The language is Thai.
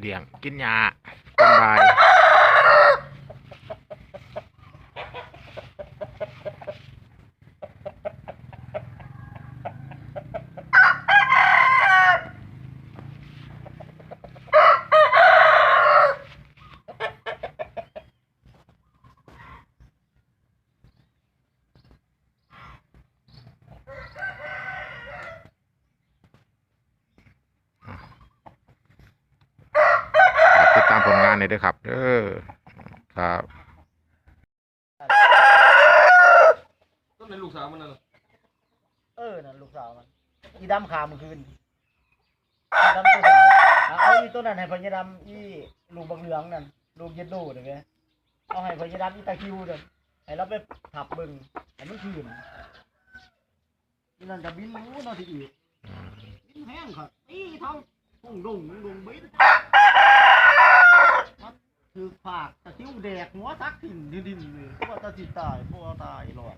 เลี้ยงกินยาต้นบายามผลงานหน่อยด้วยครับเออครับต้นเป็นลูกสาวมันน่ะเออนั่นลูกสาวมันอีดำขาเมื่อคืนอีดำตัวสาวเอาเอาอีตัวนั้นให้พญาดำอีลูกบักเหลืองนั่นลูกเย็ดโดดเลยเอาให้พญาดำอีตาคิวนั่นให้เราไปถับเบิ่งให้มันคืนนี่นั่นจะบินรู้นอนที่อีกอืมบินแห้งครับอีเท่าพุ่งดงดงบิน แดกหัวทักถิ่นดินเลยเพราะว่าตาจิตตายเพราะว่าตายหลอด